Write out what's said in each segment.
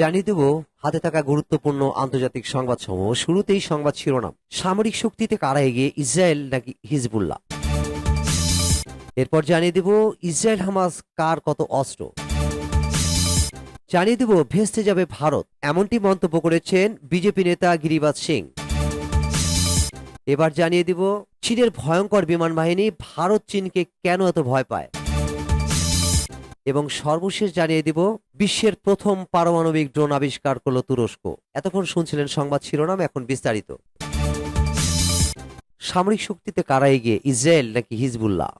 জানিয়ে দেব, হাতে থাকা গুরুত্বপূর্ণ আন্তর্জাতিক সংবাদ সমূহ শুরুতেই সংবাদ শিরোনাম। সামরিক শক্তিতে কারা এগিয়ে? ইসরায়েল নাকি হিজবুল্লাহ? এরপর জানিয়ে দেব, ইসরায়েল হামাস কার কত অস্ত্র? জানিয়ে দেব, ভেস্তে যাবে ভারত। এমনটি মন্তব্য করেছেন বিজেপি নেতা গিরিবাজ সিং। এবার জানিয়ে দিব, চীনের ভয়ঙ্কর বিমান বাহিনী ভারত চীনকে কেন এত ভয় পায়? এবং সর্বশেষ জানিয়ে দিব, বিশ্বের প্রথম পারমাণবিক ড্রোন আবিষ্কার করল তুরস্ক। এতক্ষণ শুনছিলেন সংবাদ শিরোনাম, এখন বিস্তারিত। সামরিক শক্তিতে কারা এগিয়ে? ইসরায়েল নাকি হিজবুল্লাহ?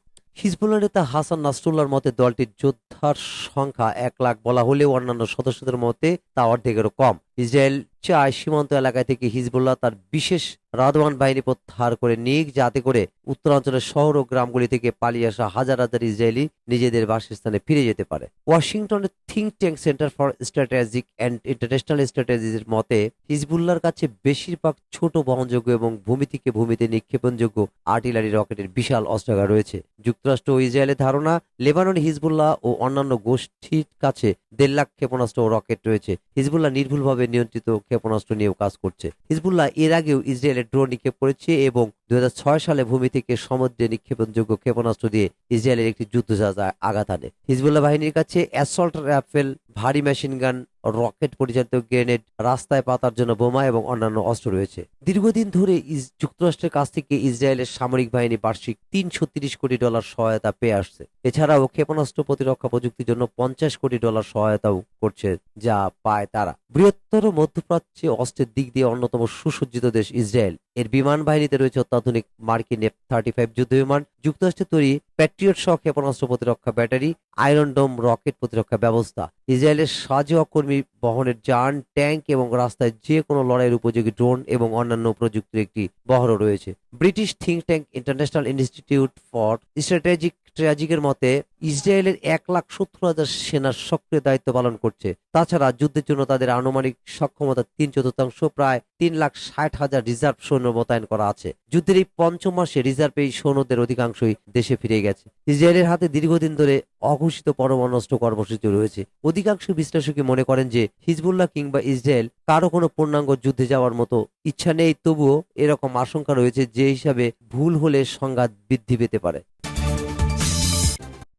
হিজবুল্লাহ নেতা হাসান নাসরুল্লাহর মতে, দলটির যোদ্ধার সংখ্যা এক লাখ বলা হলেও অন্যান্য সদস্যদের মতে তা অর্ধেকেরও কম। ইসরায়েল চায় সীমান্ত এলাকা থেকে হিজবুল্লাহ তার বিশেষ রাদওয়ান বাহিনী প্রত্যাহার করে নিক, যাতে করে উত্তরাঞ্চলের শহর ও গ্রামগুলি থেকে পালিয়ে আসা হাজার হাজার ইসরায়েলি নিজেদের বাসস্থানে ফিরে যেতে পারে। ওয়াশিংটনের think tank center for strategic and international স্ট্র্যাটেজির মতে, হিজবুল্লাহর কাছে বেশিরভাগ ছোট বহনযোগ্য এবং ভূমি থেকে ভূমিতে নিক্ষেপণযোগ্য আর্টিলারি রকেটের বিশাল অস্ত্রাগার রয়েছে। যুক্তরাষ্ট্র ও ইসরায়েলের ধারণা, লেবানন হিজবুল্লাহ ও অন্যান্য গোষ্ঠীর কাছে দেড় লাখ ক্ষেপণাস্ত্র ও রকেট রয়েছে। হিজবুল্লাহ নির্ভুলভাবে নিয়ন্ত্রিত ক্ষেপণাস্ত্র নিয়েও কাজ করছে। হিজবুল্লাহ এর আগেও ইসরায়েলের ড্রোন নিক্ষেপ করেছে এবং দু হাজার ছয় সালে ভূমি থেকে সমুদ্রে নিক্ষেপণযোগ্য ক্ষেপণাস্ত্র দিয়ে ইসরায়েলের একটি যুদ্ধজাহাজ আঘাত আনে হিজবুল্লাহ বাহিনীর কাছে অ্যাসল্ট রাফেল ভারী মেশিন গান রকেট পরিচালিত গ্রেনেড রাস্তায় পাতার জন্য বোমা এবং অন্যান্য অস্ত্র রয়েছে। দীর্ঘদিন ধরে যুক্তরাষ্ট্রের কাছ থেকে ইসরায়েলের সামরিক বাহিনী বার্ষিক তিনশো কোটি ডলার সহায়তা পেয়ে আসছে। এছাড়াও ক্ষেপণাস্ত্র প্রতিরক্ষা প্রযুক্তির জন্য পঞ্চাশ কোটি ডলার সহায়তাও করছে যা পায় তারা। বৃহত্তর মধ্যপ্রাচ্যে অস্ত্রের দিক দিয়ে অন্যতম সুসজ্জিত দেশ ইসরায়েল। এর বিমান বাহিনীতে রয়েছে অত্যাধুনিক মার্কিন এফ থার্টি ফাইভ যুদ্ধ বিমান যুক্তরাষ্ট্রে তৈরি প্যাট্রিয়ট সহ ক্ষেপণাস্ত্র প্রতিরক্ষা ব্যাটারি আয়রন ডোম রকেট প্রতিরক্ষা ব্যবস্থা। ইসরায়েলের সাহায্য কর্মী বহনের যান, ট্যাঙ্ক এবং রাস্তায় যে কোনো লড়াইয়ের উপযোগী ড্রোন এবং অন্যান্য প্রযুক্তির একটি বহরও রয়েছে। British think tank international institute for strategic ট্র্যাজিকের মতে, ইসরায়েলের এক লাখ সত্তর হাজার সেনার সক্রিয় দায়িত্ব পালন করছে। তাছাড়া যুদ্ধের জন্য তাদের আনুমানিক সক্ষমতা তিন চতুর্থাংশ, প্রায় তিন লাখ ষাট হাজার রিজার্ভ সৈন্য মোতায়েন করা আছে। যুদ্ধের এই পঞ্চম মাসে রিজার্ভ এই সৈন্যদের অধিকাংশই দেশে ফিরে গেছে। ইসরায়েলের হাতে দীর্ঘদিন ধরে অঘোষিত পরমাণস্ত্র কর্মসূচি রয়েছে। অধিকাংশ বিশ্লেষকই মনে করেন যে, হিজবুল্লাহ কিংবা ইসরায়েল কারও কোনো পূর্ণাঙ্গ যুদ্ধে যাওয়ার মতো ইচ্ছা নেই, তবুও এরকম আশঙ্কা রয়েছে যে হিসাবে ভুল হলে সংঘাত বৃদ্ধি পেতে পারে।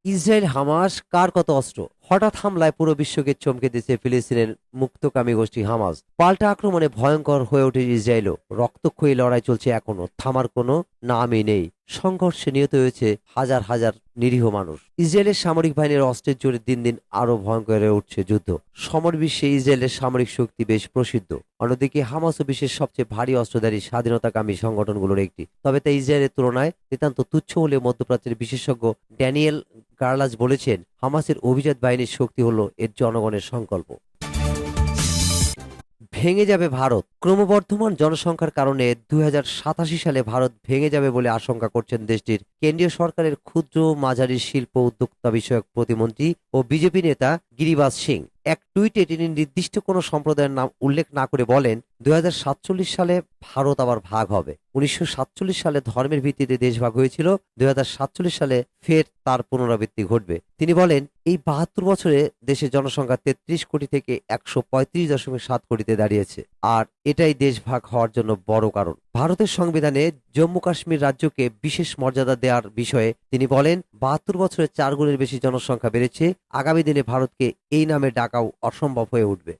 ইসরায়েল হামাস কার কত অস্ত্র? হঠাৎ হামলায় পুরো বিশ্বকে চমকে দিয়েছে ফিলিস্তিনের মুক্তকামী গোষ্ঠী হামাস। পাল্টা আক্রমণে ভয়ঙ্কর হয়ে ওঠে ইসরায়েলও। রক্তক্ষয়ী লড়াই চলছে এখনও থামার কোনো নামই নেই। সংঘর্ষে নিহত হয়েছে হাজার হাজার নিরীহ মানুষ। ইসরায়েলের সামরিক বাহিনীর অস্ত্রের জোরে দিন দিন আরও ভয়ঙ্কর হয়ে উঠছে যুদ্ধ। সমর বিশ্বে ইসরায়েলের সামরিক শক্তি বেশ প্রসিদ্ধ। অন্যদিকে হামাস ও বিশ্বের সবচেয়ে ভারী অস্ত্রধারী স্বাধীনতাকামী সংগঠনগুলোর একটি। তবে তা ইসরায়েলের তুলনায় নিতান্ত তুচ্ছ হলে মধ্যপ্রাচ্যের বিশেষজ্ঞ ড্যানিয়েল গার্লাজ বলেছেন, হামাসের অভিজাত বাহিনীর শক্তি হলো এর জনগণের সংকল্প। ভেঙে যাবে ভারত। ক্রমবর্ধমান জনসংখ্যার কারণে দুই হাজার সাতাশি সালে ভারত ভেঙে যাবে বলে আশঙ্কা করছেন দেশটির কেন্দ্রীয় সরকারের ক্ষুদ্র মাঝারি শিল্প উদ্যোক্তা বিষয়ক প্রতিমন্ত্রী ও বিজেপি নেতা গিরিবাজ সিং। এক টুইটে তিনি নির্দিষ্ট কোনো সম্প্রদায়ের নাম উল্লেখ না করে বলেন দুই হাজার সাতচল্লিশ সালে ভারত আবার ভাগ হবে। উনিশশো সাতচল্লিশ সালে ধর্মের ভিত্তিতে দেশ ভাগ হয়েছিল দুই হাজার সাতচল্লিশ সালে ফের তার পুনরাবৃত্তি ঘটবে। তিনি বলেন, এই বাহাত্তর বছরে দেশের জনসংখ্যা তেত্রিশ কোটি থেকে একশো পঁয়ত্রিশ দশমিক সাত কোটিতে দাঁড়িয়েছে। আর এটাই দেশ ভাগ হওয়ার জন্য বড় কারণ। ভারতের সংবিধানে জম্মু কাশ্মীর রাজ্যকে বিশেষ মর্যাদা দেওয়ার বিষয়ে তিনি বলেন, বাহাত্তর বছরে চার গুণের বেশি জনসংখ্যা বেড়েছে, আগামী দিনে ভারতকে এই নামে ডাকাও অসম্ভব হয়ে উঠবে।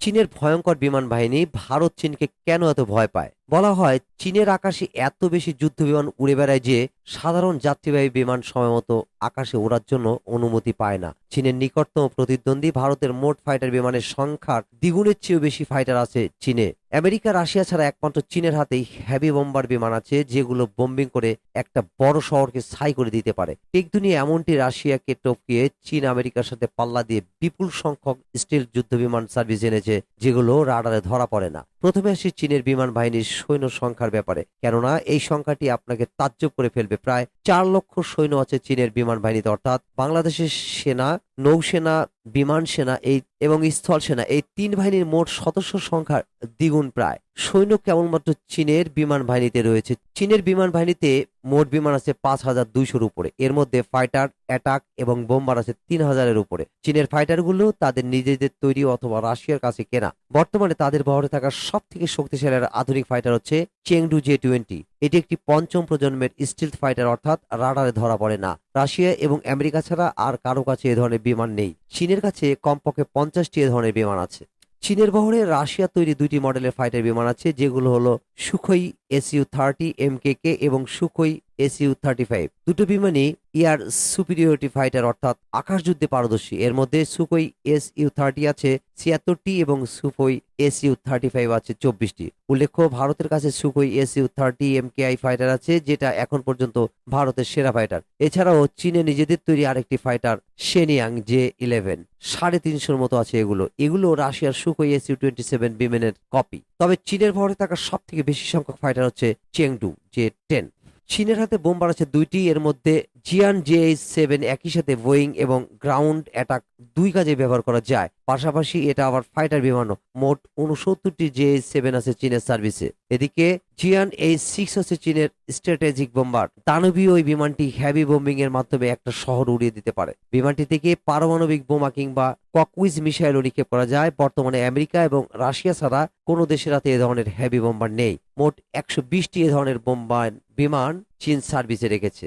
চীনের ভয়ঙ্কর বিমান বাহিনী ভারত চীনকে কেন এত ভয় পায়? বলা হয়, চীনের আকাশে এত বেশি যুদ্ধ বিমান উড়ে বেড়ায় যে সাধারণ যাত্রীবাহী বিমান সময়মতো আকাশে ওড়ার জন্য অনুমতি পায় না। চীনের নিকটতম প্রতিদ্বন্দ্বী ভারতের মোট ফাইটার বিমানের সংখ্যার দ্বিগুণের চেয়েও বেশি ফাইটার আছে চীনে। আমেরিকা, রাশিয়া ছাড়া একমাত্র চীনের হাতেই হ্যাভি বোম্বার বিমান আছে, যেগুলো বোম্বিং করে একটা বড় শহরকে ছাই করে দিতে পারে। টেক দুনিয়া এমনটি রাশিয়াকে টপকিয়ে চীন আমেরিকার সাথে পাল্লা দিয়ে বিপুল সংখ্যক স্টিল যুদ্ধ বিমান সার্ভিস এনেছে, যেগুলো রাডারে ধরা পড়ে না। প্রথমে আসি চীনের বিমান বাহিনীর সৈন্য সংখ্যার ব্যাপারে। কেননা, এই সংখ্যাটি আপনাকে তাজ্জব করে ফেলবে। প্রায় চার লক্ষ সৈন্য আছে চীনের বিমান বাহিনীতে। অর্থাৎ বাংলাদেশের সেনা, নৌসেনা বিমান সেনা, এই এবং স্থল সেনা, এই তিন বাহিনীর মোট সদস্য সংখ্যার দ্বিগুণ প্রায়। সৈন্য কেবলমাত্র চীনের বিমান বাহিনীতে রয়েছে। চীনের বিমান বাহিনীতে মোট বিমান আছে পাঁচ হাজার দুইশোর উপরে। এর মধ্যে ফাইটার, অ্যাটাক এবং বোম্বার আছে তিন হাজারের উপরে। চীনের ফাইটারগুলো তাদের নিজেদের তৈরি অথবা রাশিয়ার কাছে কেনা। বর্তমানে তাদের বহরে থাকা সব থেকে শক্তিশালী আধুনিক ফাইটার হচ্ছে চেংডু জে টোয়েন্টি। এটি একটি পঞ্চম প্রজন্মের স্টিলথ ফাইটার অর্থাৎ রাডারে ধরা পড়ে না। রাশিয়া এবং আমেরিকা ছাড়া আর কারও কাছে এ ধরনের বিমান নেই। চীনের কাছে কমপক্ষে পঞ্চাশটি এ ধরনের বিমান আছে। চীনের বহরে রাশিয়া তৈরি দুইটি মডেলের ফাইটার বিমান আছে, যেগুলো হলো Sukhoi SU thirty M K K এবং সুখই এসইউ থার্টি ফাইভ দুটো বিমানই এয়ার সুপিরিয়রিটি ফাইটার অর্থাৎ আকাশ যুদ্ধে পারদর্শী। এর মধ্যে সুখই এস ইউ থার্টি আছে, ছিয়াত্তরটি এবং Sukhoi S U thirty five আছে, চব্বিশটি। উল্লেখ্য, ভারতের কাছে Sukhoi S U thirty M I fighter আছে, যেটা এখন পর্যন্ত ভারতের সেরা ফাইটার। এছাড়াও চীনে নিজেদের তৈরি আরেকটি ফাইটার শেনিয়াং জে ইলেভেন সাড়ে তিনশোর মতো আছে এগুলো। এগুলো রাশিয়ার Sukhoi S U twenty seven বিমানের কপি তবে চীনের ভরে থাকা সব থেকে বেশি সংখ্যক ফাইটার হচ্ছে চেংডু, জে টেন। চীনের হাতে বোম আছে দুইটি এর মধ্যে জিয়ান জে সেভেন একই সাথে বোয়িং এবং গ্রাউন্ড অ্যাটাক দুই কাজে ব্যবহার করা যায়। পাশাপাশি এটা আবার ফাইটার বিমানও। মোট উনসত্তরটি জে সেভেন আছে চীনের সার্ভিসে এদিকে জিয়ান এই সিক্স হচ্ছে চীনের স্ট্র্যাটেজিক বোম্বার দানবীয় ওই বিমানটি হ্যাভি বোম্বিং এর মাধ্যমে একটা শহর উড়িয়ে দিতে পারে। বিমানটি থেকে পারমাণবিক বোমা কিংবা ককুইজ মিসাইলও নিক্ষেপ করা যায়। বর্তমানে আমেরিকা এবং রাশিয়া ছাড়া কোনো দেশের হাতে এ ধরনের হ্যাভি বোম্বার নেই। মোট একশো বিশটি এ ধরনের বোম্বার বিমান চীন সার্ভিসে রেখেছে।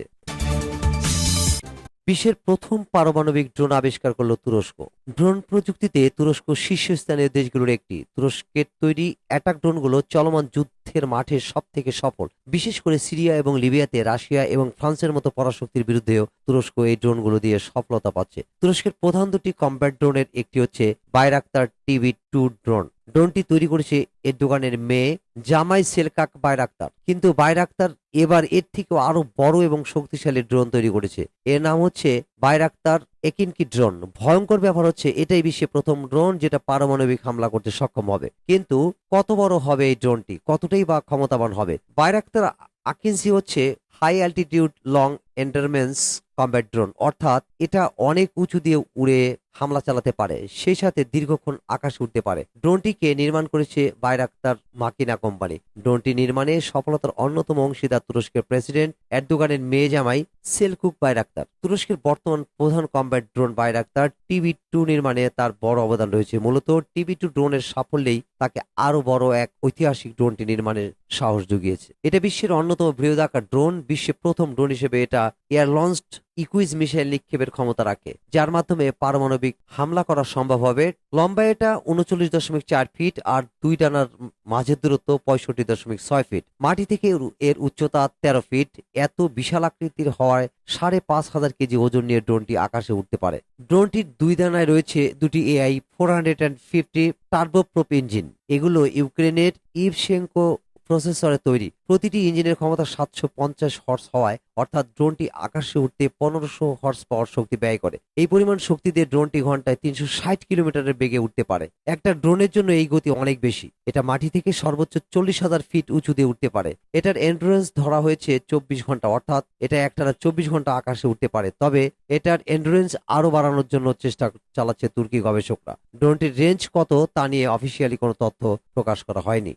বিশ্বের প্রথম পারমাণবিক ড্রোন আবিষ্কার করল তুরস্ক। ড্রোন প্রযুক্তিতে তুরস্ক শীর্ষস্থানীয় দেশগুলোর একটি। তুরস্কের তৈরি অ্যাটাক ড্রোনগুলো চলমান যুদ্ধের মাঠে সব থেকে সফল। বিশেষ করে সিরিয়া এবং লিবিয়াতে রাশিয়া এবং ফ্রান্সের মতো পরাশক্তির বিরুদ্ধেও তুরস্ক এই ড্রোনগুলো দিয়ে সফলতা পাচ্ছে। তুরস্কের প্রধান দুটি কম্ব্যাট ড্রোনের একটি হচ্ছে বাইরাক্তার টিভি টু ড্রোন ড্রোনটি তৈরি করেছে এর দোকানের মেয়ে জামাই সেলকাক বাইরাক্তার কিন্তু বাইরাক্তার এবার এর থেকেও আরও বড় এবং শক্তিশালী ড্রোন তৈরি করেছে। এর নাম হচ্ছে বাইরাক্তার একিনকি ড্রোন। ভয়ঙ্কর ব্যাপার হচ্ছে, এটাই বিশ্বে প্রথম ড্রোন যেটা পারমাণবিক হামলা করতে সক্ষম হবে। কিন্তু কত বড় হবে এই ড্রোনটি? কতটাই বা ক্ষমতাবান হবে? বাইরাক্তার আকিনসি হচ্ছে high altitude long endurance combat drone অর্থাৎ এটা অনেক উঁচু দিয়ে উড়ে হামলা চালাতে পারে। সেই সাথে দীর্ঘক্ষণ আকাশে উঠতে পারে। ড্রোনটিকে নির্মাণ করেছে বাইরাক্তার মাকিনা কোম্পানি। ড্রোনটি নির্মাণে সফলতার অন্যতম অংশীদার তুরস্কের প্রেসিডেন্ট এরদোগানের মেয়ে জামাই সেলকুক বাইরাক্তার। তুরস্কের বর্তমান প্রধান combat drone Bayraktar TB two নির্মাণে তার বড় অবদান রয়েছে। মূলত টিভি টু ড্রোনের সাফল্যেই তাকে আরও বড় এক ঐতিহাসিক ড্রোনটি নির্মাণের সাহস জুগিয়েছে। এটা বিশ্বের অন্যতম বৃহদাকার ড্রোন বিশ্বে প্রথম ড্রোন হিসেবে এটা এয়ার লঞ্চড ইকুইজ মিসাইল নিক্ষেপের ক্ষমতা রাখে, যার মাধ্যমে পারমাণবিক হামলা করা সম্ভব হবে। লম্বা এটা উনচল্লিশ দশমিক চার ফিট আর দুই ডানার মাঝের দূরত্ব পঁয়ষট্টি দশমিক ছয় ফিট। মাটি থেকে এর- উচ্চতা তেরো ফিট। এত বিশাল আকৃতির হওয়ায় সাড়ে পাঁচ হাজার কেজি ওজন নিয়ে ড্রোনটি আকাশে উঠতে পারে। ড্রোনটির দুই দানায় রয়েছে দুটি AI four hundred and fifty turboprop engine এগুলো ইউক্রেনের ইভশেঙ্কো প্রসেসরে তৈরি। প্রতিটি ইঞ্জিনের ক্ষমতা সাতশো পঞ্চাশ হর্স হওয়ায়, অর্থাৎ ড্রোনটি আকাশে উঠতে পনেরোশো হর্স পাওয়ার শক্তি ব্যয় করে। এই পরিমাণ শক্তি দিয়ে ড্রোনটি ঘন্টায় তিনশো ষাট কিলোমিটারের বেগে উঠতে পারে। একটা ড্রোনের জন্য এই গতি অনেক বেশি। এটা মাটি থেকে সর্বোচ্চ চল্লিশ হাজার ফিট উঁচু দিয়ে উঠতে পারে। এটার এন্ডুরেন্স ধরা হয়েছে চব্বিশ ঘণ্টা, অর্থাৎ এটা একটানা চব্বিশ ঘণ্টা আকাশে উঠতে পারে। তবে এটার এন্ডুরেন্স আরও বাড়ানোর জন্য চেষ্টা চালাচ্ছে তুর্কি গবেষকরা। ড্রোনটির রেঞ্জ কত তা নিয়ে অফিসিয়ালি কোনো তথ্য প্রকাশ করা হয়নি।